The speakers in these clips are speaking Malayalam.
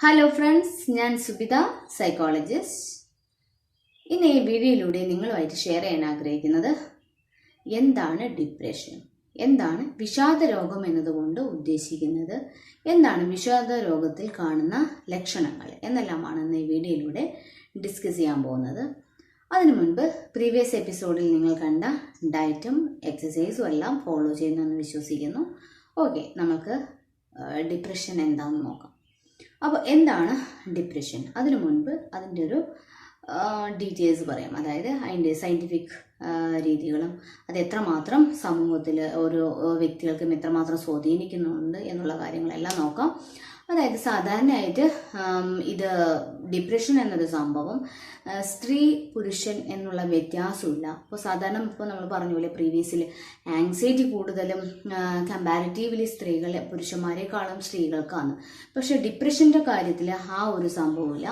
ഹലോ ഫ്രണ്ട്സ് ഞാൻ സുബിത സൈക്കോളജിസ്റ്റ് ഇന്ന് ഈ വീഡിയോയിലൂടെ നിങ്ങളുമായിട്ട് ഷെയർ ചെയ്യാൻ ആഗ്രഹിക്കുന്നത് എന്താണ് ഡിപ്രഷൻ എന്താണ് വിഷാദ രോഗം എന്നതുകൊണ്ട് ഉദ്ദേശിക്കുന്നത്? എന്താണ് വിഷാദ രോഗത്തിൽ കാണുന്ന ലക്ഷണങ്ങൾ? എന്നെല്ലാമാണ് ഇന്ന് ഈ വീഡിയോയിലൂടെ ഡിസ്കസ് ചെയ്യാൻ പോകുന്നത്. അതിനു മുൻപ് പ്രീവിയസ് എപ്പിസോഡിൽ നിങ്ങൾ കണ്ട ഡയറ്റും എക്സസൈസും എല്ലാം ഫോളോ ചെയ്യുന്നു എന്ന് വിശ്വസിക്കുന്നു. ഓക്കെ നമുക്ക് ഡിപ്രഷൻ എന്താണെന്ന് നോക്കാം. അപ്പോൾ എന്താണ് ഡിപ്രഷൻ അതിനു മുൻപ് അതിന്റെ ഒരു ഡീറ്റെയിൽസ് പറയാം. അതായത് അതിന്റെ സയന്റിഫിക് രീതികളും അത് എത്രമാത്രം സമൂഹത്തിൽ ഓരോ വ്യക്തികൾക്കും എത്രമാത്രം സ്വാധീനിക്കുന്നുണ്ട് എന്നുള്ള കാര്യങ്ങളെല്ലാം നോക്കാം. അതായത് സാധാരണയായിട്ട് ഇത് ഡിപ്രഷൻ എന്നൊരു സംഭവം സ്ത്രീ പുരുഷൻ എന്നുള്ള വ്യത്യാസമില്ല. അപ്പോൾ സാധാരണ ഇപ്പോൾ നമ്മൾ പറഞ്ഞ പോലെ പ്രീവിയസിൽ ആങ്സൈറ്റി കൂടുതലും കമ്പാരിറ്റീവ്ലി സ്ത്രീകൾ പുരുഷന്മാരെക്കാളും സ്ത്രീകൾക്കാണ്. പക്ഷേ ഡിപ്രഷന്റെ കാര്യത്തിൽ ആ ഒരു സംഭവമില്ല.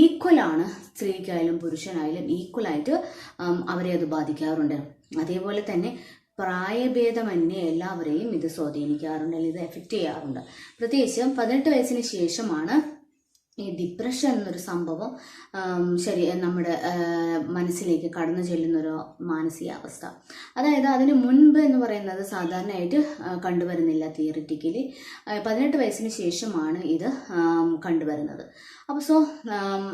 ഈക്വലാണ് സ്ത്രീക്കായാലും പുരുഷനായാലും ഈക്വലായിട്ട് അവരെ അത് ബാധിക്കാറുണ്ട്. അതേപോലെ തന്നെ പ്രായഭേദമന്യേ എല്ലാവരെയും ഇത് സ്വാധീനിക്കാറുണ്ട് അല്ലെങ്കിൽ ഇത് എഫക്റ്റ് ചെയ്യാറുണ്ട്. പ്രത്യേകിച്ച് പതിനെട്ട് വയസ്സിന് ശേഷമാണ് ഈ ഡിപ്രഷൻ എന്നൊരു സംഭവം ശരി നമ്മുടെ മനസ്സിലേക്ക് കടന്നു ചെല്ലുന്നൊരു മാനസികാവസ്ഥ. അതായത് അതിന് മുൻപ് എന്ന് പറയുന്നത് സാധാരണയായിട്ട് കണ്ടുവരുന്നില്ല തിയറിറ്റിക്കലി പതിനെട്ട് വയസ്സിന് ശേഷമാണ് ഇത് കണ്ടുവരുന്നത്. അപ്പോൾ സോ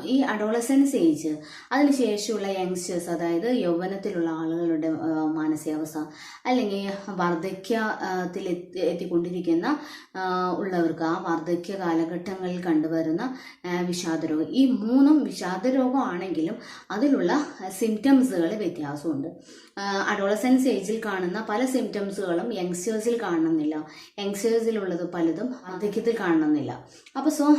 ഈ അഡോളസൻസ് ഏജ് അതിനുശേഷമുള്ള യങ്സ്റ്റേഴ്സ് അതായത് യൗവനത്തിലുള്ള ആളുകളുടെ മാനസികാവസ്ഥ അല്ലെങ്കിൽ വാർദ്ധക്യത്തിൽ എത്തി എത്തിക്കൊണ്ടിരിക്കുന്ന ഉള്ളവർക്ക് ആ വാർദ്ധക്യ കാലഘട്ടങ്ങളിൽ കണ്ടുവരുന്ന വിഷാദരോഗം. ഈ മൂന്നും വിഷാദരോഗമാണെങ്കിലും അതിലുള്ള സിംറ്റംസുകൾ വ്യത്യാസമുണ്ട്. അഡോളസൻസ് ഏജിൽ കാണുന്ന പല സിംറ്റംസുകളും യങ്സ്റ്റേഴ്സിൽ കാണുന്നില്ല. യങ്സ്റ്റേഴ്സിലുള്ളത് പലതും വാർദ്ധക്യത്തിൽ കാണുന്നില്ല. അപ്പോൾ സോ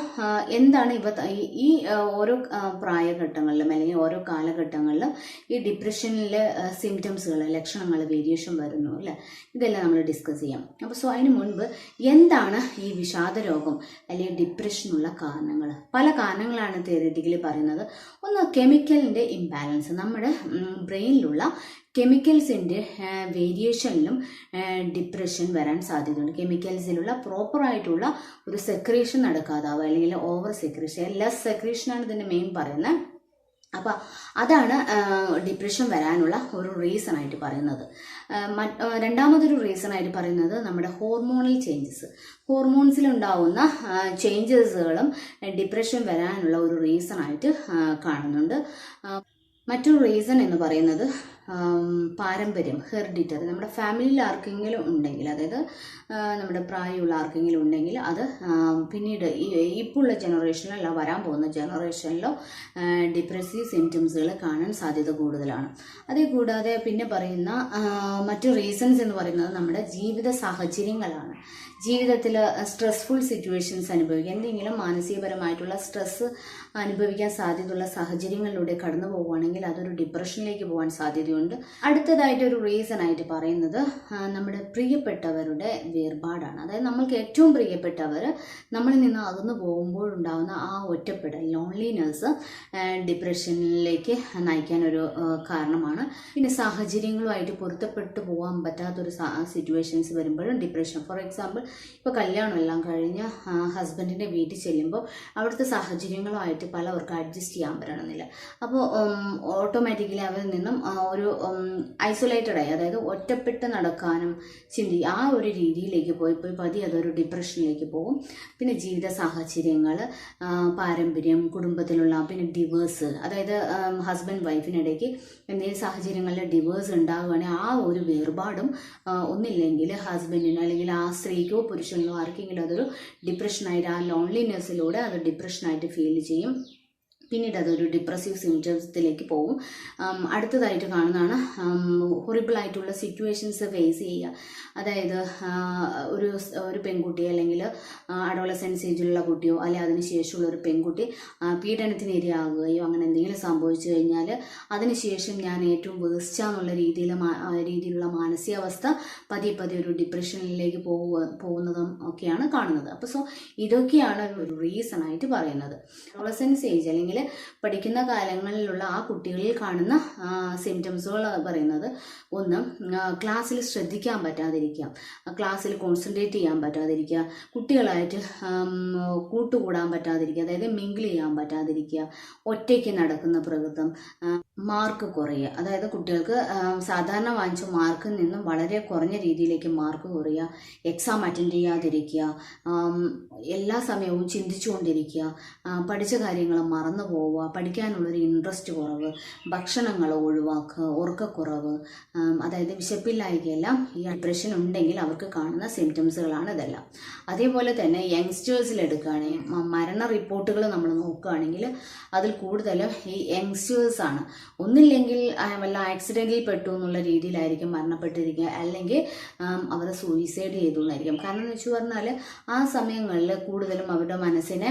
എന്താണ് ഇവ ഈ- ഓരോ പ്രായഘട്ടങ്ങളിലും അല്ലെങ്കിൽ ഓരോ കാലഘട്ടങ്ങളിലും ഈ ഡിപ്രഷനിലെ സിംറ്റംസുകൾ ലക്ഷണങ്ങൾ വേരിയേഷൻ വരുന്നു അല്ലേ? ഇതെല്ലാം നമ്മൾ ഡിസ്കസ് ചെയ്യാം. അപ്പോൾ സോ അതിന് മുൻപ് എന്താണ് ഈ വിഷാദ രോഗം അല്ലെങ്കിൽ ഡിപ്രഷനുള്ള കാരണങ്ങൾ? പല കാരണങ്ങളാണ് തിയറിറ്റിക്കലി പറയുന്നത്. ഒന്ന് കെമിക്കലിന്റെ ഇംബാലൻസ് നമ്മുടെ ബ്രെയിനിലുള്ള കെമിക്കൽസിന്റെ വേരിയേഷനിലും ഡിപ്രഷൻ വരാൻ സാധ്യതയുണ്ട്. കെമിക്കൽസിലുള്ള പ്രോപ്പറായിട്ടുള്ള ഒരു സെക്രീഷൻ നടക്കാതാവുക അല്ലെങ്കിൽ ഓവർ സെക്രീഷൻ ലെസ് സെക്രീഷനാണ് ഇതിന്റെ മെയിൻ പറയുന്നത്. അപ്പോൾ അതാണ് ഡിപ്രഷൻ വരാനുള്ള ഒരു റീസൺ ആയിട്ട് പറയുന്നത്. രണ്ടാമതൊരു റീസൺ ആയിട്ട് പറയുന്നത് നമ്മുടെ ഹോർമോണൽ ചേഞ്ചസ് ഹോർമോൺസിലുണ്ടാവുന്ന ചേഞ്ചസുകളും ഡിപ്രഷൻ വരാനുള്ള ഒരു റീസൺ ആയിട്ട് കാണുന്നുണ്ട്. മറ്റൊരു റീസൺ എന്ന് പറയുന്നത് പാരമ്പര്യം ഹെറിഡിറ്ററി നമ്മുടെ ഫാമിലിയിൽ ആർക്കെങ്കിലും ഉണ്ടെങ്കിൽ അതായത് നമ്മുടെ പ്രായമുള്ള ആർക്കെങ്കിലും ഉണ്ടെങ്കിൽ അത് പിന്നീട് ഉള്ള ജനറേഷനിലല്ല വരാൻ പോകുന്ന ജനറേഷനിലോ ഡിപ്രസീവ് സിംറ്റംസുകൾ കാണാൻ സാധ്യത കൂടുതലാണ്. അതേ കൂടാതെ പിന്നെ പറയുന്ന മറ്റു റീസൺസ് എന്ന് പറയുന്നത് നമ്മുടെ ജീവിത സാഹചര്യങ്ങളാണ്. ജീവിതത്തിൽ സ്ട്രെസ്ഫുൾ സിറ്റുവേഷൻസ് അനുഭവിക്കുക എന്തെങ്കിലും മാനസികപരമായിട്ടുള്ള സ്ട്രെസ് അനുഭവിക്കാൻ സാധ്യതയുള്ള സാഹചര്യങ്ങളിലൂടെ കടന്നു പോവുകയാണെങ്കിൽ അതൊരു ഡിപ്രഷനിലേക്ക് പോകാൻ സാധ്യതയുണ്ട് അടുത്തതായിട്ട് ഒരു റീസൺ ആയിട്ട് പറയുന്നത് നമ്മുടെ പ്രിയപ്പെട്ടവരുടെ വേർപാടാണ്. അതായത് നമ്മൾക്ക് ഏറ്റവും പ്രിയപ്പെട്ടവർ നമ്മളിൽ നിന്ന് അകന്നു പോകുമ്പോഴുണ്ടാകുന്ന ആ ഒറ്റപ്പെടൽ ലോൺലിനെസ് ഡിപ്രഷനിലേക്ക് നയിക്കാൻ ഒരു കാരണമാണ്. പിന്നെ സാഹചര്യങ്ങളുമായിട്ട് പൊരുത്തപ്പെട്ടു പോകാൻ പറ്റാത്തൊരു സിറ്റുവേഷൻസ് വരുമ്പോഴും ഡിപ്രഷൻ ഫോർ എക്സാമ്പിൾ ഇപ്പോൾ കല്യാണം എല്ലാം കഴിഞ്ഞ് ഹസ്ബൻഡിന്റെ വീട്ടിൽ ചെല്ലുമ്പോൾ അവിടുത്തെ സാഹചര്യങ്ങളുമായിട്ട് പലവർക്കും അഡ്ജസ്റ്റ് ചെയ്യാൻ പറ്റണമെന്നില്ല. അപ്പോൾ ഓട്ടോമാറ്റിക്കലി അവരിൽ നിന്നും ആ, ഒരു ഐസൊലേറ്റഡ് ആയി അതായത് ഒറ്റപ്പെട്ട് നടക്കാനും ചിന്തി ആ ഒരു രീതിയിലേക്ക് പോയി പോയി പതി അതൊരു ഡിപ്രഷനിലേക്ക് പോകും. പിന്നെ ജീവിത സാഹചര്യങ്ങൾ പാരമ്പര്യം കുടുംബത്തിലുള്ള പിന്നെ ഡിവേഴ്സ് അതായത് ഹസ്ബൻഡ് വൈഫിനിടയ്ക്ക് എന്തെങ്കിലും സാഹചര്യങ്ങളിൽ ഡിവേഴ്സ് ഉണ്ടാവുകയാണെങ്കിൽ ആ ഒരു വേർപാടും ഒന്നില്ലെങ്കിൽ ഹസ്ബൻഡിനോ അല്ലെങ്കിൽ ആ സ്ത്രീക്കോ പുരുഷനോ ആർക്കെങ്കിലും അതൊരു ഡിപ്രഷനായിട്ട് ആ ലോൺലിനെസ്സിലൂടെ അത് ഡിപ്രഷനായിട്ട് ഫീൽ ചെയ്യും. പിന്നീട് അതൊരു ഡിപ്രസീവ് സിംറ്റംസിലേക്ക് പോകും. അടുത്തതായിട്ട് കാണുന്നതാണ് ഹൊറിബിൾ ആയിട്ടുള്ള സിറ്റുവേഷൻസ് ഫേസ് ചെയ്യുക. അതായത് ഒരു ഒരു പെൺകുട്ടി അല്ലെങ്കിൽ അഡോളസെൻസ് ഏജിലുള്ള കുട്ടിയോ അല്ലെങ്കിൽ അതിനുശേഷമുള്ള ഒരു പെൺകുട്ടി പീഡനത്തിന് ഇരയാകുകയോ അങ്ങനെ എന്തെങ്കിലും സംഭവിച്ചു കഴിഞ്ഞാൽ അതിനുശേഷം ഞാൻ ഏറ്റവും വേസ്റ്റാന്നുള്ള രീതിയിൽ രീതിയിലുള്ള മാനസികാവസ്ഥ പതിയെ പതിയെ ഒരു ഡിപ്രഷനിലേക്ക് പോകുക പോകുന്നതും ഒക്കെയാണ് കാണുന്നത്. അപ്പോൾ സോ ഇതൊക്കെയാണ് ഒരു റീസൺ ആയിട്ട് പറയുന്നത്. അഡോളസെൻസ് ഏജ് അല്ലെങ്കിൽ പഠിക്കുന്ന കാലങ്ങളിലുള്ള ആ കുട്ടികളിൽ കാണുന്ന സിംറ്റംസുകൾ പറയുന്നത്. ഒന്ന് ക്ലാസ്സിൽ ശ്രദ്ധിക്കാൻ പറ്റാതിരിക്കുക. ക്ലാസ്സിൽ കോൺസെൻട്രേറ്റ് ചെയ്യാൻ പറ്റാതിരിക്കുക. കുട്ടികളായിട്ട് കൂട്ടുകൂടാൻ പറ്റാതിരിക്കുക. അതായത് മിങ്കിൾ ചെയ്യാൻ പറ്റാതിരിക്കുക. ഒറ്റയ്ക്ക് നടക്കുന്ന പ്രകൃതം മാർക്ക് കുറയുക. അതായത് കുട്ടികൾക്ക് സാധാരണ വാങ്ങിച്ച മാർക്കിൽ നിന്നും വളരെ കുറഞ്ഞ രീതിയിലേക്ക് മാർക്ക് കുറയുക. എക്സാം അറ്റൻഡ് ചെയ്യാതിരിക്കുക. എല്ലാ സമയവും ചിന്തിച്ചുകൊണ്ടിരിക്കുക. പഠിച്ച കാര്യങ്ങൾ മറന്നു പോവുക പഠിക്കാനുള്ളൊരു ഇൻട്രസ്റ്റ് കുറവ് ഭക്ഷണങ്ങൾ ഒഴിവാക്കുക ഉറക്കക്കുറവ് അതായത് വിശപ്പില്ലായ്കയെല്ലാം ഈ ഡിപ്രഷൻ ഉണ്ടെങ്കിൽ അവർക്ക് കാണുന്ന സിംറ്റംസുകളാണ് ഇതെല്ലാം. അതേപോലെ തന്നെ യങ്സ്റ്റേഴ്സിൽ എടുക്കുകയാണെങ്കിൽ മരണ റിപ്പോർട്ടുകൾ നമ്മൾ നോക്കുകയാണെങ്കിൽ അതിൽ കൂടുതലും ഈ യങ്സ്റ്റേഴ്സാണ് ഒന്നില്ലെങ്കിൽ വല്ല ആക്സിഡന്റിൽ പെട്ടു എന്നുള്ള രീതിയിലായിരിക്കും മരണപ്പെട്ടിരിക്കുക. അല്ലെങ്കിൽ അവർ സൂയിസൈഡ് ചെയ്തു എന്നായിരിക്കും. കാരണം എന്ന് വെച്ച് പറഞ്ഞാൽ ആ സമയങ്ങളിൽ കൂടുതലും അവരുടെ മനസ്സിനെ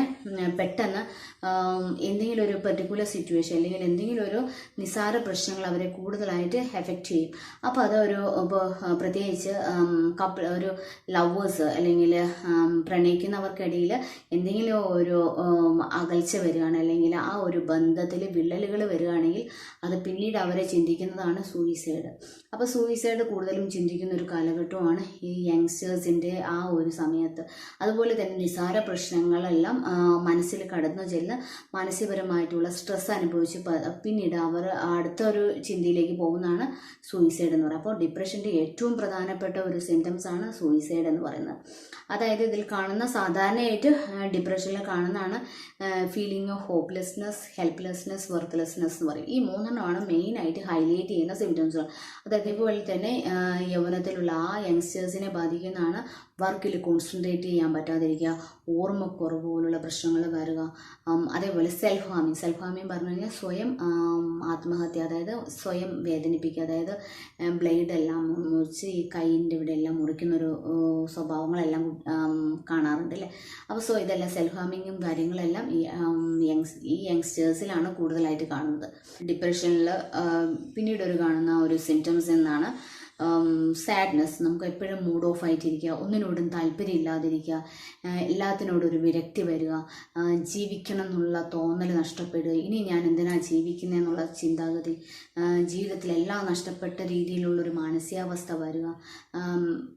പെട്ടെന്ന് ആം, എന്തെങ്കിലും ഒരു പെർട്ടിക്കുലർ സിറ്റുവേഷൻ അല്ലെങ്കിൽ എന്തെങ്കിലും ഒരു നിസ്സാര പ്രശ്നങ്ങൾ അവരെ കൂടുതലായിട്ട് എഫക്റ്റ് ചെയ്യും. അപ്പോൾ അത് ഒരു ഇപ്പോൾ പ്രത്യേകിച്ച് കപ്പിൾ ഒരു ലവേഴ്സ് അല്ലെങ്കിൽ പ്രണയിക്കുന്നവർക്കിടയിൽ എന്തെങ്കിലും ഒരു അകൽച്ച വരികയാണ് അല്ലെങ്കിൽ ആ ഒരു ബന്ധത്തിൽ വിള്ളലുകൾ വരികയാണെങ്കിൽ അത് പിന്നീട് അവരെ ചിന്തിക്കുന്നതാണ് സൂയിസൈഡ് അപ്പോൾ സൂയിസൈഡ് കൂടുതലും ചിന്തിക്കുന്ന ഒരു കാലഘട്ടമാണ് ഈ യങ്സ്റ്റേഴ്സിന്റെ ആ ഒരു സമയത്ത്. അതുപോലെ തന്നെ നിസാര പ്രശ്നങ്ങളെല്ലാം മനസ്സിൽ കടന്നു ചെല്ല് മാനസികപരമായിട്ടുള്ള സ്ട്രെസ് അനുഭവിച്ച് പിന്നീട് അവർ അടുത്ത ഒരു ചിന്തയിലേക്ക് പോകുന്നതാണ് സൂയിസൈഡ് എന്ന് പറയുന്നത്. അപ്പോൾ ഡിപ്രഷന്റെ ഏറ്റവും പ്രധാനപ്പെട്ട ഒരു സിംറ്റംസ് ആണ് സൂയിസൈഡ് എന്ന് പറയുന്നത്. അതായത് ഇതിൽ കാണുന്ന സാധാരണയായിട്ട് ഡിപ്രഷനിൽ കാണുന്നതാണ് feeling of hopelessness helplessness worthlessness എന്ന് പറയും. ഈ മൂന്നെണ്ണമാണ് മെയിനായിട്ട് ഹൈലൈറ്റ് ചെയ്യുന്ന സിംറ്റംസുകൾ അതേപോലെ തന്നെ ആ, യൗവനത്തിലുള്ള ആ യങ്സ്റ്റേഴ്സിനെ ബാധിക്കുന്നതാണ് വർക്കിൽ കോൺസെൻട്രേറ്റ് ചെയ്യാൻ പറ്റാതിരിക്കുക ഓർമ്മക്കുറവ് പോലുള്ള പ്രശ്നങ്ങൾ വരിക അതേപോലെ സെൽഫ് ഹാമിങ് സെൽഫ് ഹാമിങ് പറഞ്ഞു കഴിഞ്ഞാൽ സ്വയം ആത്മഹത്യ അതായത് സ്വയം വേദനിപ്പിക്കുക അതായത് ബ്ലേഡ് എല്ലാം മുറിച്ച് ഈ കൈയിന്റെ ഇവിടെ എല്ലാം മുറിക്കുന്നൊരു സ്വഭാവങ്ങളെല്ലാം കാണാറുണ്ട് അല്ലേ? അപ്പോൾ സോ ഇതെല്ലാം സെൽഫ് ഹാമിങ്ങും കാര്യങ്ങളെല്ലാം ഈ യങ് യങ്സ് ഈ യങ്സ്റ്റേഴ്സിലാണ് കൂടുതലായിട്ട് കാണുന്നത്. ഡിപ്രഷനിൽ പിന്നീട് ഒരു കാണുന്ന ഒരു സിംറ്റംസ് എന്നാണ് സാഡ്നെസ് നമുക്ക് എപ്പോഴും മൂഡ് ഓഫ് ആയിട്ടിരിക്കുക ഒന്നിനോടും താല്പര്യം ഇല്ലാതിരിക്കുക എല്ലാത്തിനോടും ഒരു വിരക്തി വരിക ജീവിക്കണം എന്നുള്ള തോന്നൽ നഷ്ടപ്പെടുക. ഇനി ഞാൻ എന്തിനാ ജീവിക്കുന്നത് എന്നുള്ള ചിന്താഗതി? ജീവിതത്തിലെല്ലാം നഷ്ടപ്പെട്ട രീതിയിലുള്ളൊരു മാനസികാവസ്ഥ വരിക.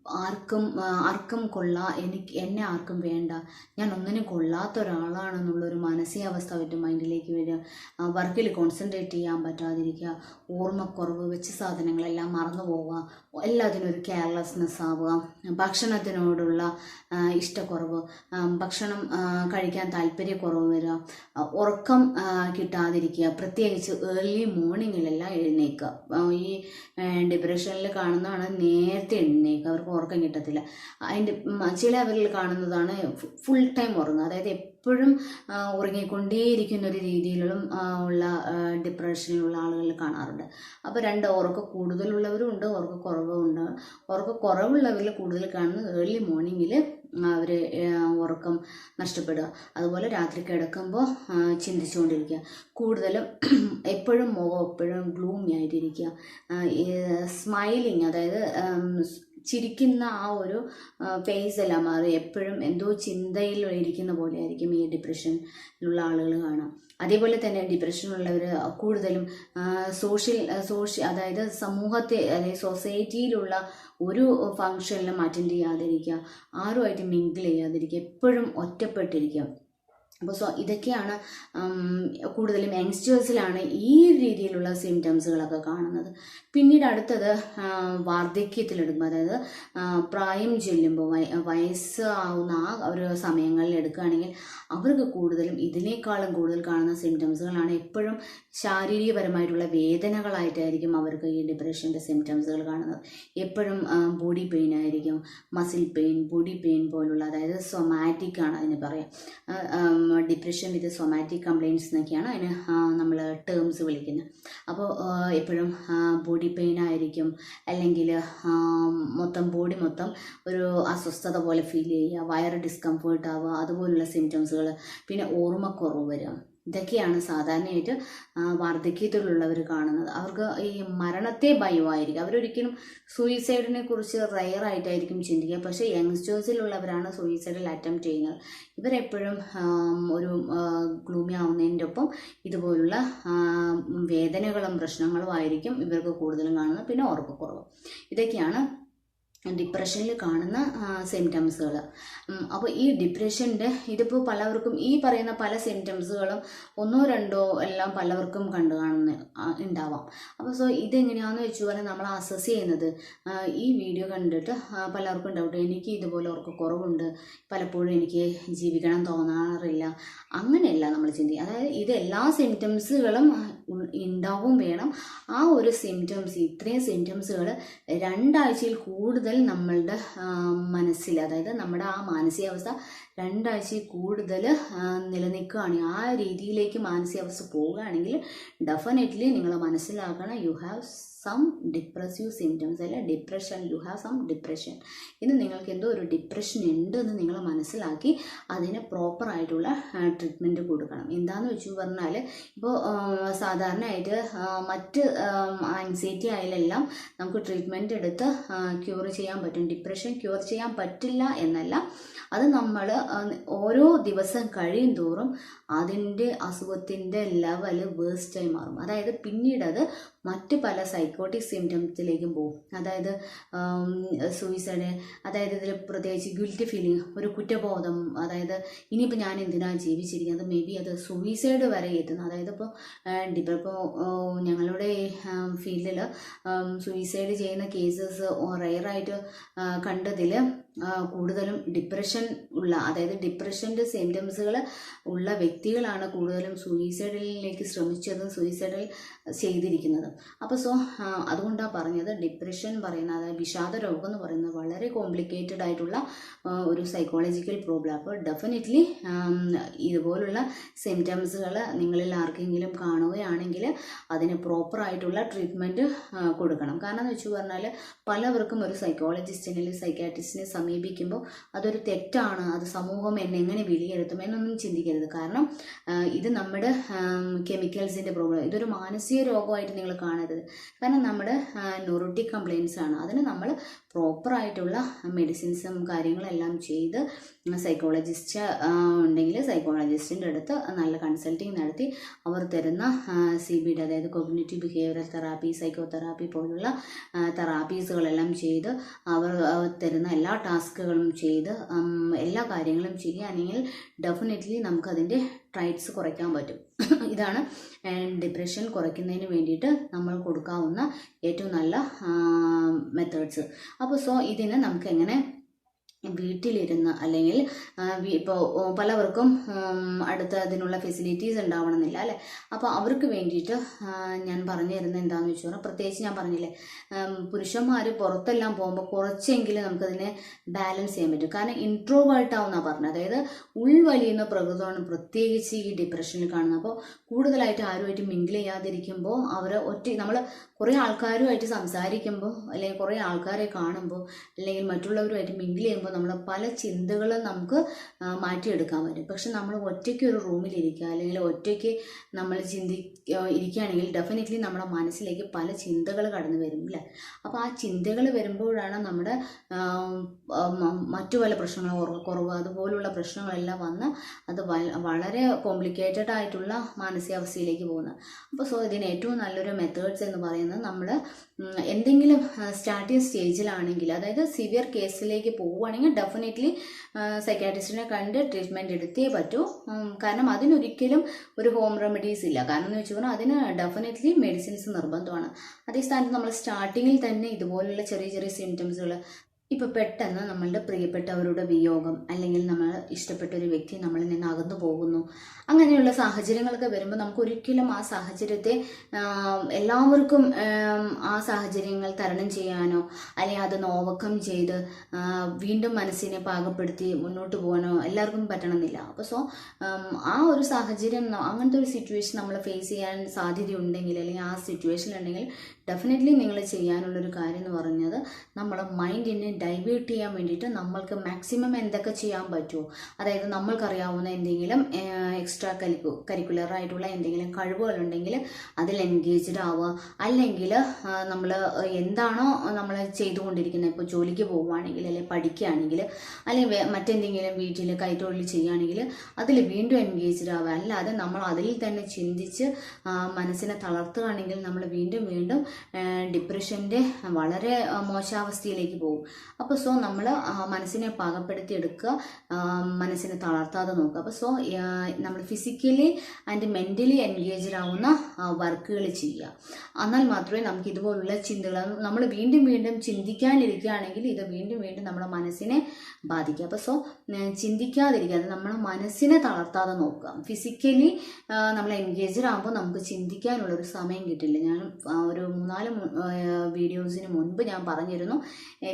ആർക്കും ആർക്കും കൊള്ളാ എനിക്ക് എന്നെ ആർക്കും വേണ്ട. ഞാൻ ഒന്നിനും കൊള്ളാത്ത ഒരാളാണെന്നുള്ളൊരു മാനസികാവസ്ഥ അവരുടെ മൈൻഡിലേക്ക് വരിക. വർക്കിൽ കോൺസെൻട്രേറ്റ് ചെയ്യാൻ പറ്റാതിരിക്കുക. ഓർമ്മക്കുറവ് വെച്ച സാധനങ്ങളെല്ലാം മറന്നു പോവുക എല്ലാത്തിനും ഒരു കെയർലെസ്നെസ് ആവുക ഭക്ഷണത്തിനോടുള്ള ഇഷ്ടക്കുറവ് ഭക്ഷണം കഴിക്കാൻ താല്പര്യക്കുറവ് വരിക ഉറക്കം കിട്ടാതിരിക്കുക പ്രത്യേകിച്ച് ഏർലി മോർണിംഗിലെല്ലാം എഴുന്നേൽക്കുക ആ, ഈ ഡിപ്രഷനിൽ കാണുന്നതാണ് നേരത്തെ എഴുന്നേക്കുക അവർക്ക് ഉറക്കം കിട്ടത്തില്ല. അതിന്റെ ചിലവരിൽ കാണുന്നതാണ് ഫുൾ ടൈം ഉറങ്ങുക. അതായത് എപ്പോഴും ഉറങ്ങിക്കൊണ്ടേയിരിക്കുന്ന ഒരു രീതിയിലും ഉള്ള ഡിപ്രഷനിലുള്ള ആളുകൾ കാണാറുണ്ട്. അപ്പോൾ രണ്ട് ഉറക്കം കൂടുതലുള്ളവരും ഉണ്ട് ഉറക്ക കുറവും ഉണ്ട് ഉറക്ക കുറവുള്ളവരിൽ കൂടുതൽ കാണുന്നത് ഏർലി മോർണിംഗിൽ അവർ ഉറക്കം നഷ്ടപ്പെടുക. അതുപോലെ രാത്രി കിടക്കുമ്പോൾ ചിന്തിച്ചുകൊണ്ടിരിക്കുക. കൂടുതലും എപ്പോഴും മുഖം എപ്പോഴും ഗ്ലൂമി ആയിട്ടിരിക്കുക. സ്മൈലിങ് അതായത് ചിരിക്കുന്ന ആ ഒരു ഫേസ് എല്ലാം മാറി. എപ്പോഴും എന്തോ ചിന്തയിൽ ഇരിക്കുന്ന പോലെ ആയിരിക്കും ഈ ഡിപ്രഷനിലുള്ള ആളുകൾ കാണാം. അതേപോലെ തന്നെ ഡിപ്രഷനുള്ളവർ കൂടുതലും സോഷ്യൽ സോഷ്യ അതായത് സമൂഹത്തെ അല്ലെങ്കിൽ സൊസൈറ്റിയിലുള്ള ഒരു ഫങ്ഷനിലും അറ്റൻഡ് ചെയ്യാതിരിക്കുക ആരുമായിട്ട് മിങ്കിൾ ചെയ്യാതിരിക്കുക എപ്പോഴും ഒറ്റപ്പെട്ടിരിക്കുക. അപ്പോൾ സോ ഇതൊക്കെയാണ് കൂടുതലും യങ്സ്റ്റേഴ്സിലാണ് ഈ രീതിയിലുള്ള സിംറ്റംസുകളൊക്കെ കാണുന്നത്. പിന്നീട് അടുത്തത് വാർദ്ധക്യത്തിലെടുക്കുമ്പോൾ അതായത് പ്രായം ചെല്ലുമ്പോൾ വയ വയസ്സാവുന്ന ആ ഒരു സമയങ്ങളിൽ എടുക്കുകയാണെങ്കിൽ അവർക്ക് കൂടുതലും ഇതിനേക്കാളും കൂടുതൽ കാണുന്ന സിംറ്റംസുകളാണ് എപ്പോഴും ശാരീരികപരമായിട്ടുള്ള വേദനകളായിട്ടായിരിക്കും അവർക്ക് ഈ ഡിപ്രഷന്റെ സിംറ്റംസുകൾ കാണുന്നത്. എപ്പോഴും ബോഡി പെയിൻ ആയിരിക്കും മസിൽ പെയിൻ ബോഡി പെയിൻ പോലുള്ള അതായത് സൊമാറ്റിക് ആണ് അതിന് പറയാം. ഡിപ്രഷൻ വിത്ത് സൊമാറ്റിക് കംപ്ലയിൻസ് എന്നൊക്കെയാണ് അതിന് നമ്മൾ ടേംസ് വിളിക്കുന്നത് അപ്പോൾ എപ്പോഴും ബോഡി പെയിൻ ആയിരിക്കും. അല്ലെങ്കിൽ മൊത്തം ബോഡി മൊത്തം ഒരു അസ്വസ്ഥത പോലെ ഫീൽ ചെയ്യുക വയർ ഡിസ്കംഫേർട്ട് ആവുക അതുപോലുള്ള സിംറ്റംസുകൾ പിന്നെ ഓർമ്മക്കുറവ് വരിക ഇതൊക്കെയാണ് സാധാരണയായിട്ട് വാർദ്ധക്യത്തിലുള്ളവർ കാണുന്നത്. അവർക്ക് ഈ മരണത്തെ ഭയമായിരിക്കും. അവരൊരിക്കലും സൂയിസൈഡിനെ കുറിച്ച് റയർ ആയിട്ടായിരിക്കും ചിന്തിക്കുക. പക്ഷേ യങ്സ്റ്റേഴ്സിലുള്ളവരാണ് സൂയിസൈഡിൽ അറ്റംപ്റ്റ് ചെയ്യുന്നത്. ഇവരെപ്പോഴും ഒരു ഗ്ലൂമി ആവുന്നതിന്റെ ഒപ്പം ഇതുപോലുള്ള വേദനകളും പ്രശ്നങ്ങളും ആയിരിക്കും ഇവർക്ക് കൂടുതലും കാണുന്നത്. പിന്നെ ഉറക്കക്കുറവ്. ഇതൊക്കെയാണ് ഡിപ്രഷനിൽ കാണുന്ന സിംറ്റംസുകൾ അപ്പോൾ ഈ ഡിപ്രഷന്റെ ഇതിപ്പോൾ പലവർക്കും ഈ പറയുന്ന പല സിംറ്റംസുകളും ഒന്നോ രണ്ടോ എല്ലാം പലവർക്കും കണ്ടു കാണുന്ന ഉണ്ടാവാം അപ്പോൾ സോ ഇതെങ്ങനെയാണെന്ന് വെച്ച് പറഞ്ഞാൽ നമ്മൾ അസസ് ചെയ്യുന്നത്. ഈ വീഡിയോ കണ്ടിട്ട് പലർക്കും ഡൗട്ട് എനിക്ക് ഇതുപോലെ ഓർക്ക് കുറവുണ്ട്. പലപ്പോഴും എനിക്ക് ജീവിക്കണം തോന്നാറില്ല. അങ്ങനെയല്ല നമ്മൾ ചിന്തിക്കുക അതായത് ഇത് എല്ലാ സിംറ്റംസുകളും ഉണ്ടാവും വേണം. ആ ഒരു സിംറ്റംസ് ഇത്രയും സിംറ്റംസുകൾ രണ്ടാഴ്ചയിൽ കൂടുതൽ നമ്മളുടെ മനസ്സിൽ അതായത് നമ്മുടെ ആ മാനസികാവസ്ഥ രണ്ടാഴ്ചയിൽ കൂടുതൽ നിലനിൽക്കുകയാണെങ്കിൽ ആ രീതിയിലേക്ക് മാനസികാവസ്ഥ പോവുകയാണെങ്കിൽ ഡെഫിനറ്റ്ലി നിങ്ങൾ മനസ്സിലാക്കണം. You have some depressive symptoms അല്ല depression you have some depression ഇന്ന് നിങ്ങൾക്ക് എന്തോ ഒരു ഡിപ്രഷൻ ഉണ്ട് എന്ന് നിങ്ങൾ മനസ്സിലാക്കി അതിന് പ്രോപ്പർ ആയിട്ടുള്ള ട്രീറ്റ്മെന്റ് കൊടുക്കണം. എന്താണെന്ന് വെച്ച് പറഞ്ഞാൽ ഇപ്പോൾ സാധാരണയായിട്ട് മറ്റ് ആൻസൈറ്റി ആയാലെല്ലാം നമുക്ക് ട്രീറ്റ്മെന്റ് എടുത്ത് ക്യൂർ ചെയ്യാൻ പറ്റും. ഡിപ്രഷൻ ക്യൂർ ചെയ്യാൻ പറ്റില്ല എന്നല്ല. അത് നമ്മൾ ഓരോ ദിവസം കഴിയും തോറും അതിന്റെ അസുഖത്തിന്റെ ലെവൽ വേസ്റ്റായി മാറും. അതായത് പിന്നീട് അത് മറ്റ് പല സൈക്കോട്ടിക് സിംറ്റംസിലേക്കും പോകും. അതായത് സൂയിസൈഡ് അതായത് ഇതിൽ പ്രത്യേകിച്ച് ഗിൽറ്റ് ഫീലിംഗ് ഒരു കുറ്റബോധം അതായത് ഇനിയിപ്പോൾ ഞാൻ എന്തിനാണ് ജീവിച്ചിരിക്കുന്നത്? മേ ബി അത് സൂയിസൈഡ് വരെ എത്തുന്നു. അതായത് ഇപ്പോൾ ഇപ്പോൾ ഞങ്ങളുടെ ഫീൽഡിൽ സൂയിസൈഡ് ചെയ്യുന്ന കേസസ് റെയറായിട്ട് കണ്ടതിൽ കൂടുതലും ഡിപ്രഷൻ ഉള്ള അതായത് ഡിപ്രഷന്റെ സിംറ്റംസുകൾ ഉള്ള വ്യക്തികളാണ് കൂടുതലും സൂയിസൈഡിലേക്ക് ശ്രമിച്ചതും സൂയിസൈഡിൽ ചെയ്തിരിക്കുന്നത്. അപ്പോൾ സോ അതുകൊണ്ടാണ് പറഞ്ഞത് ഡിപ്രഷൻ പറയുന്ന അതായത് വിഷാദ രോഗം എന്ന് പറയുന്നത് വളരെ കോംപ്ലിക്കേറ്റഡ് ആയിട്ടുള്ള ഒരു സൈക്കോളജിക്കൽ പ്രോബ്ലം അപ്പോൾ ഡെഫിനറ്റ്ലി ഇതുപോലുള്ള സിംറ്റംസുകൾ നിങ്ങളിൽ ആർക്കെങ്കിലും കാണുകയാണെങ്കിൽ അതിന് പ്രോപ്പറായിട്ടുള്ള ട്രീറ്റ്മെന്റ് കൊടുക്കണം. കാരണം എന്ന് വെച്ച് പറഞ്ഞാൽ പലവർക്കും ഒരു സൈക്കോളജിസ്റ്റിനെ അല്ലെങ്കിൽ സൈക്കാട്രിസ്റ്റിനെ സമീപിക്കുമ്പോൾ അതൊരു തെറ്റാണ് അത് സമൂഹം എന്നെ എങ്ങനെ വിലയിരുത്തും എന്നൊന്നും ചിന്തിക്കരുത്. കാരണം ഇത് നമ്മുടെ കെമിക്കൽസിന്റെ പ്രോബ്ലം ഇതൊരു മാനസിക രോഗമായിട്ട് നിങ്ങൾ കാണരുത്. കാരണം നമ്മുടെ ന്യൂറോട്ടിക് കംപ്ലയിൻസ് ആണ് അതിന് നമ്മൾ പ്രോപ്പറായിട്ടുള്ള മെഡിസിൻസും കാര്യങ്ങളെല്ലാം ചെയ്ത് സൈക്കോളജിസ്റ്റ് ഉണ്ടെങ്കിൽ സൈക്കോളജിസ്റ്റിന്റെ അടുത്ത് നല്ല കൺസൾട്ടിങ് നടത്തി അവർ തരുന്ന സി ബി ഡി അതായത് cognitive behavioural therapy psycho therapy പോലുള്ള തെറാപ്പീസുകളെല്ലാം ചെയ്ത് അവർ തരുന്ന എല്ലാ ടാസ്കുകളും ചെയ്ത് എല്ലാ കാര്യങ്ങളും ചെയ്യുകയാണെങ്കിൽ ഡെഫിനറ്റ്ലി നമുക്കതിന്റെ ട്രൈറ്റ്സ് കുറയ്ക്കാൻ പറ്റും. ഇതാണ് ഡിപ്രഷൻ കുറയ്ക്കുന്നതിന് വേണ്ടിയിട്ട് നമ്മൾ കൊടുക്കാവുന്ന ഏറ്റവും നല്ല മെത്തേഡ്സ് അപ്പോൾ സോ ഇതിന് നമുക്ക് എങ്ങനെ വീട്ടിലിരുന്ന് അല്ലെങ്കിൽ ഇപ്പോൾ പലവർക്കും അടുത്ത അതിനുള്ള ഫെസിലിറ്റീസ് ഉണ്ടാവണമെന്നില്ല അല്ലേ? അപ്പോൾ അവർക്ക് വേണ്ടിയിട്ട് ഞാൻ പറഞ്ഞു തരുന്നത് എന്താണെന്ന് വെച്ച് പറഞ്ഞാൽ പ്രത്യേകിച്ച് ഞാൻ പറഞ്ഞില്ലേ പുരുഷന്മാർ പുറത്തെല്ലാം പോകുമ്പോൾ കുറച്ചെങ്കിലും നമുക്കതിനെ ബാലൻസ് ചെയ്യാൻ പറ്റും. കാരണം ഇൻട്രോവേർട്ട് പറഞ്ഞത്. അതായത് ഉൾവലിയുന്ന പ്രകൃതമാണ് പ്രത്യേകിച്ച് ഈ ഡിപ്രഷനിൽ കാണുന്നത്. അപ്പോൾ കൂടുതലായിട്ട് ആരുമായിട്ട് മിങ്കിൾ ചെയ്യാതിരിക്കുമ്പോൾ അവർ ഒറ്റ നമ്മൾ കുറേ ആൾക്കാരുമായിട്ട് സംസാരിക്കുമ്പോൾ അല്ലെങ്കിൽ കുറേ ആൾക്കാരെ കാണുമ്പോൾ അല്ലെങ്കിൽ മറ്റുള്ളവരുമായിട്ട് മിങ്കിൾ ചെയ്യുമ്പോൾ നമ്മൾ പല ചിന്തകളും നമുക്ക് മാറ്റിയെടുക്കാൻ പറ്റും. പക്ഷെ നമ്മൾ ഒറ്റയ്ക്ക് ഒരു റൂമിൽ ഇരിക്കുക അല്ലെങ്കിൽ ഒറ്റയ്ക്ക് നമ്മൾ ചിന്തി ഇരിക്കുകയാണെങ്കിൽ ഡെഫിനറ്റ്ലി നമ്മുടെ മനസ്സിലേക്ക് പല ചിന്തകൾ കടന്നു വരും അല്ലേ? അപ്പോൾ ആ ചിന്തകൾ വരുമ്പോഴാണ് നമ്മുടെ മറ്റു പല പ്രശ്നങ്ങൾ ഉറക്കക്കുറവ് അതുപോലുള്ള പ്രശ്നങ്ങളെല്ലാം വന്ന് അത് വളരെ കോംപ്ലിക്കേറ്റഡ് ആയിട്ടുള്ള മാനസികാവസ്ഥയിലേക്ക് പോകുന്നത് അപ്പോൾ സോ ഇതിന് ഏറ്റവും നല്ലൊരു മെത്തേഡ്സ് എന്ന് പറയുന്നത് നമ്മൾ എന്തെങ്കിലും സ്റ്റാർട്ടിങ് സ്റ്റേജിലാണെങ്കിൽ അതായത് സിവിയർ കേസിലേക്ക് പോവുകയാണെങ്കിൽ ഡെഫിനറ്റ്ലി സൈക്കാട്രിസ്റ്റിനെ കണ്ട് ട്രീറ്റ്മെന്റ് എടുത്തേ പറ്റൂ. കാരണം അതിനൊരിക്കലും ഒരു ഹോം റെമഡീസ് ഇല്ല. കാരണം എന്ന് വെച്ച് പറഞ്ഞാൽ അതിന് ഡെഫിനറ്റ്ലി മെഡിസിൻസ് നിർബന്ധമാണ്. അതേ സ്ഥാനത്ത് നമ്മൾ സ്റ്റാർട്ടിങ്ങിൽ തന്നെ ഇതുപോലുള്ള ചെറിയ ചെറിയ സിംറ്റംസുകൾ ഇപ്പോൾ പെട്ടെന്ന് നമ്മളുടെ പ്രിയപ്പെട്ടവരുടെ വിയോഗം അല്ലെങ്കിൽ നമ്മൾ ഇഷ്ടപ്പെട്ട ഒരു വ്യക്തി നമ്മളിൽ നിന്ന് അകന്നു പോകുന്നു. അങ്ങനെയുള്ള സാഹചര്യങ്ങളൊക്കെ വരുമ്പോൾ നമുക്ക് ഒരിക്കലും ആ സാഹചര്യത്തെ എല്ലാവർക്കും ആ സാഹചര്യങ്ങൾ തരണം ചെയ്യാനോ അല്ലെങ്കിൽ അതൊന്ന് ഓവർകം ചെയ്ത് വീണ്ടും മനസ്സിനെ പാകപ്പെടുത്തി മുന്നോട്ട് പോകാനോ എല്ലാവർക്കും പറ്റണമെന്നില്ല. അപ്പോൾ സോ ആ ഒരു സാഹചര്യം അങ്ങനത്തെ ഒരു സിറ്റുവേഷൻ നമ്മൾ ഫേസ് ചെയ്യാൻ സാധ്യതയുണ്ടെങ്കിൽ അല്ലെങ്കിൽ ആ സിറ്റുവേഷൻ ഉണ്ടെങ്കിൽ ഡെഫിനറ്റ്ലി നിങ്ങൾ ചെയ്യാനുള്ളൊരു കാര്യം എന്ന് പറഞ്ഞത് നമ്മുടെ മൈൻഡിനെ ഡൈവേർട്ട് ചെയ്യാൻ വേണ്ടിയിട്ട് നമ്മൾക്ക് മാക്സിമം എന്തൊക്കെ ചെയ്യാൻ പറ്റുമോ? അതായത് നമ്മൾക്കറിയാവുന്ന എന്തെങ്കിലും എക്സ്ട്രാ കരിക്കു കരിക്കുലർ ആയിട്ടുള്ള എന്തെങ്കിലും കഴിവുകളുണ്ടെങ്കിൽ അതിൽ എൻഗേജ്ഡ് ആവുക. അല്ലെങ്കിൽ നമ്മൾ എന്താണോ നമ്മൾ ചെയ്തുകൊണ്ടിരിക്കുന്നത്. ഇപ്പോൾ ജോലിക്ക് പോവുകയാണെങ്കിൽ അല്ലെങ്കിൽ പഠിക്കുകയാണെങ്കിൽ അല്ലെങ്കിൽ മറ്റെന്തെങ്കിലും വീട്ടിൽ കൈത്തൊഴിൽ ചെയ്യുകയാണെങ്കിൽ അതിൽ വീണ്ടും എൻഗേജ്ഡ് ആവുക. അല്ലാതെ നമ്മൾ അതിൽ തന്നെ ചിന്തിച്ച് മനസ്സിനെ തളർത്തുകയാണെങ്കിൽ നമ്മൾ വീണ്ടും വീണ്ടും ഡിപ്രഷന്റെ വളരെ മോശാവസ്ഥയിലേക്ക് പോകും. അപ്പോൾ സോ നമ്മൾ മനസ്സിനെ പാകപ്പെടുത്തി എടുക്കുക മനസ്സിനെ തളർത്താതെ നോക്കുക. അപ്പോൾ സോ നമ്മൾ ഫിസിക്കലി ആൻഡ് മെന്റലി എൻഗേജ്ഡ് ആവുന്ന വർക്കുകൾ ചെയ്യുക. എന്നാൽ മാത്രമേ നമുക്ക് ഇതുപോലുള്ള ചിന്തകൾ നമ്മൾ വീണ്ടും വീണ്ടും ചിന്തിക്കാനിരിക്കുകയാണെങ്കിൽ ഇത് വീണ്ടും വീണ്ടും നമ്മുടെ മനസ്സിനെ ബാധിക്കുക അപ്പോൾ സോ ചിന്തിക്കാതിരിക്കുക. അത് നമ്മുടെ മനസ്സിനെ തളർത്താതെ നോക്കുക. ഫിസിക്കലി നമ്മൾ എൻഗേജ്ഡ് ആകുമ്പോൾ നമുക്ക് ചിന്തിക്കാനുള്ള ഒരു സമയം കിട്ടില്ല. ഞാൻ ഒരു മൂന്നാൽ വീഡിയോസിന് മുൻപ് ഞാൻ പറഞ്ഞിരുന്നു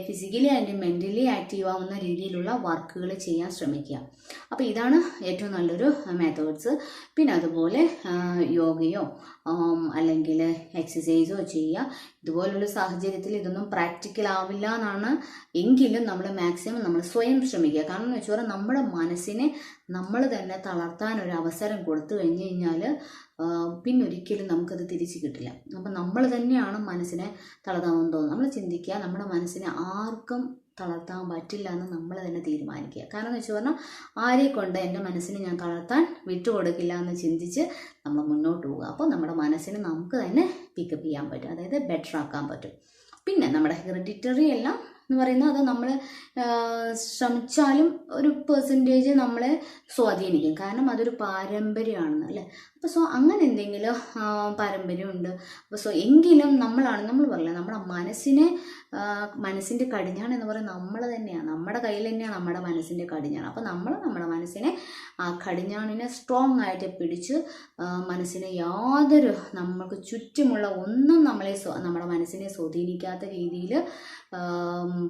ഫിസിക്കലി ആൻഡ് മെന്റലി ആക്റ്റീവ് ആവുന്ന രീതിയിലുള്ള വർക്കുകൾ ചെയ്യാൻ ശ്രമിക്കുക. അപ്പോൾ ഇതാണ് ഏറ്റവും നല്ലൊരു മെത്തേഡ്സ് പിന്നെ അതുപോലെ യോഗയോ അല്ലെങ്കിൽ എക്സസൈസോ ചെയ്യുക. ഇതുപോലുള്ള സാഹചര്യത്തിൽ ഇതൊന്നും പ്രാക്ടിക്കൽ ആവില്ല എന്നാണ് എങ്കിലും നമ്മൾ മാക്സിമം നമ്മൾ സ്വയം ശ്രമിക്കുക. കാരണം എന്ന് വെച്ചാൽ നമ്മുടെ മനസ്സിനെ നമ്മൾ തന്നെ തളർത്താൻ ഒരു അവസരം കൊടുത്തു കഴിഞ്ഞ് കഴിഞ്ഞാൽ പിന്നൊരിക്കലും നമുക്കത് തിരിച്ചു കിട്ടില്ല. അപ്പം നമ്മൾ തന്നെയാണ് മനസ്സിനെ തളർത്താൻ തോന്നുന്നത്. നമ്മൾ ചിന്തിക്കുക നമ്മുടെ മനസ്സിനെ ആർക്കും തളർത്താൻ പറ്റില്ല എന്ന് നമ്മൾ തന്നെ തീരുമാനിക്കുക. കാരണം എന്ന് വെച്ച് പറഞ്ഞാൽ ആരെ കൊണ്ട് എന്റെ മനസ്സിനെ ഞാൻ തളർത്താൻ വിട്ടുകൊടുക്കില്ല എന്ന് ചിന്തിച്ച് നമ്മൾ മുന്നോട്ട് പോകുക. അപ്പോൾ നമ്മുടെ മനസ്സിനെ നമുക്ക് തന്നെ പിക്കപ്പ് ചെയ്യാൻ പറ്റും. അതായത് ബെറ്റർ ആക്കാൻ പറ്റും. പിന്നെ നമ്മുടെ ഹെറിഡിറ്ററി എല്ലാം എന്ന് പറയുന്നത് അത് നമ്മൾ ശ്രമിച്ചാലും ഒരു പെർസെന്റേജ് നമ്മളെ സ്വാധീനിക്കും. കാരണം അതൊരു പാരമ്പര്യമാണെന്ന് അല്ലേ? അപ്പോൾ സോ അങ്ങനെ എന്തെങ്കിലും പാരമ്പര്യമുണ്ട്. അപ്പോൾ സോ എങ്കിലും നമ്മളാണ് നമ്മൾ പറയില്ല നമ്മുടെ മനസ്സിനെ മനസ്സിന്റെ കടിഞ്ഞാണ് എന്ന് പറയുന്നത് നമ്മൾ തന്നെയാണ്. നമ്മുടെ കയ്യിൽ തന്നെയാണ് നമ്മുടെ മനസ്സിന്റെ കടിഞ്ഞാണ്. അപ്പോൾ നമ്മൾ നമ്മുടെ മനസ്സിനെ ആ കടിഞ്ഞാണിനെ സ്ട്രോങ് ആയിട്ട് പിടിച്ച് മനസ്സിനെ യാതൊരു നമുക്ക് ചുറ്റുമുള്ള ഒന്നും നമ്മളെ നമ്മുടെ മനസ്സിനെ സ്വാധീനിക്കാത്ത രീതിയിൽ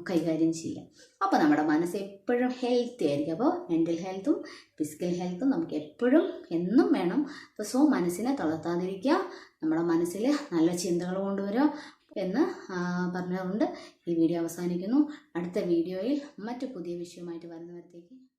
കൈകാര്യം ചെയ്യുക അപ്പോൾ നമ്മുടെ മനസ്സ് എപ്പോഴും ഹെൽത്തി ആയിരിക്കും. അപ്പോൾ മെന്റൽ ഹെൽത്തും ഫിസിക്കൽ ഹെൽത്തും നമുക്ക് എപ്പോഴും എന്നും വേണം. അപ്പോൾ സോ മനസ്സിനെ തളർത്താതിരിക്കുക. നമ്മുടെ മനസ്സിൽ നല്ല ചിന്തകൾ കൊണ്ടുവരിക. എന്ന് പറഞ്ഞുകൊണ്ട് ഈ വീഡിയോ അവസാനിക്കുന്നു. അടുത്ത വീഡിയോയിൽ മറ്റു പുതിയ വിഷയവുമായിട്ട് വരുന്നവരത്തേക്ക്